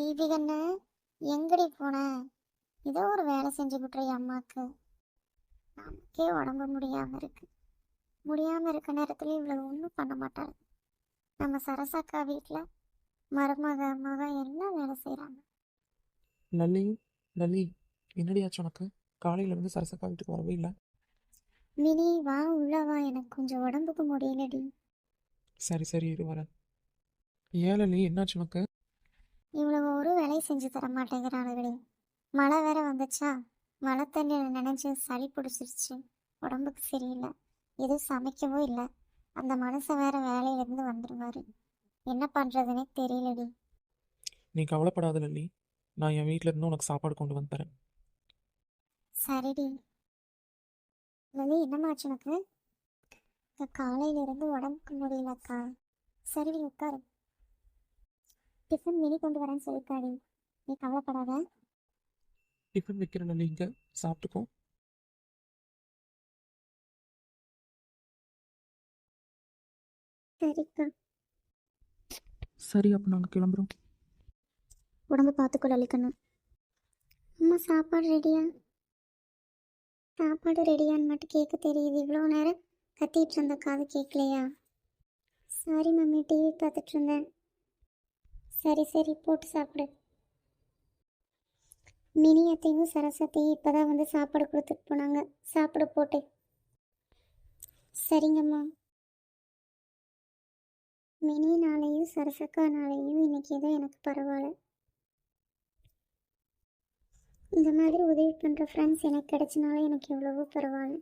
தீபிகண்ணு எங்கடி போன? ஏதோ ஒரு வேலை செஞ்சு விட்றீ அம்மாவுக்கு நமக்கே உடம்பு முடியாமல் இருக்கு. முடியாமல் இருக்க நேரத்துல இவ்வளோ ஒன்றும் பண்ண மாட்டாள். நம்ம சரசாக்கா வீட்டில் மருமக மக எல்லாம் வேலை செய்கிறாங்க லல்லி லல்லி என்னடியாச்சு உனக்கு? காலையிலேருந்து சரசக்கா வீட்டுக்கு வரவே இல்லை. மினி வா உள்ள வா. எனக்கு கொஞ்சம் உடம்புக்கு முடியலடி. சரி சரி இரு வரேன். ஏன் லல்லி? என்னாச்சு உனக்கு? இவ்வளவு ஒரு வேலையும் செஞ்சு தர மாட்டேங்கிறானுங்களே மழை வேற வந்துச்சா? மழை தண்ணியில் நினைஞ்சு சளி பிடிச்சிருச்சு. உடம்புக்கு சரியில்லை. எதுவும் சமைக்கவும் இல்லை. அந்த மனுஷன் வேற வேலையிலேருந்து வந்துடுவாரு என்ன பண்ணுறதுனே தெரியலடி. நீ கவலைப்படாத லல்லி. நான் என் வீட்டில் இருந்து உனக்கு சாப்பாடு கொண்டு வந்து தரேன். சரிடி. லலி என்னமாச்சு உனக்கு? இந்த காலையிலேருந்து உடம்புக்கு முடியலக்கா. சரிடி உட்காரு. டிஃபன் மினி கொண்டு வரேன்னு சொல்லிருக்காடி நீ கவலைப்படாத. டிஃபன் வைக்கிற லல்லி இங்கே சாப்பிட்டுக்கோ. சரிக்கா. சரி அப்போ நாங்கள் கிளம்புறோம். உடம்பு பார்த்துக்கோ லலிக்கண்ணு அம்மா சாப்பாடு ரெடியா சாப்பாடு ரெடியான்னு மட்டும் கேட்க தெரியுது. இவ்வளோ நேரம் கத்திட்டு இருந்த காது கேட்கலையா? சாரி மம்மி டிவி பார்த்துட்டு இருந்தேன். சரி சரி போட்டு சாப்பிடு. மினி அத்தையும் சரஸ்வதியும் இப்போ தான் வந்து சாப்பாடு கொடுத்துட்டு போனாங்க. சாப்பிட போட்டு. சரிங்கம்மா. மினினாலையும் சரசக்கானாலையும் இன்னைக்கு ஏதோ எனக்கு பரவாயில்ல. இந்த மாதிரி உதவி பண்ணுற ஃப்ரெண்ட்ஸ் எனக்கு கிடைச்சனால எனக்கு எவ்வளவோ பரவாயில்ல.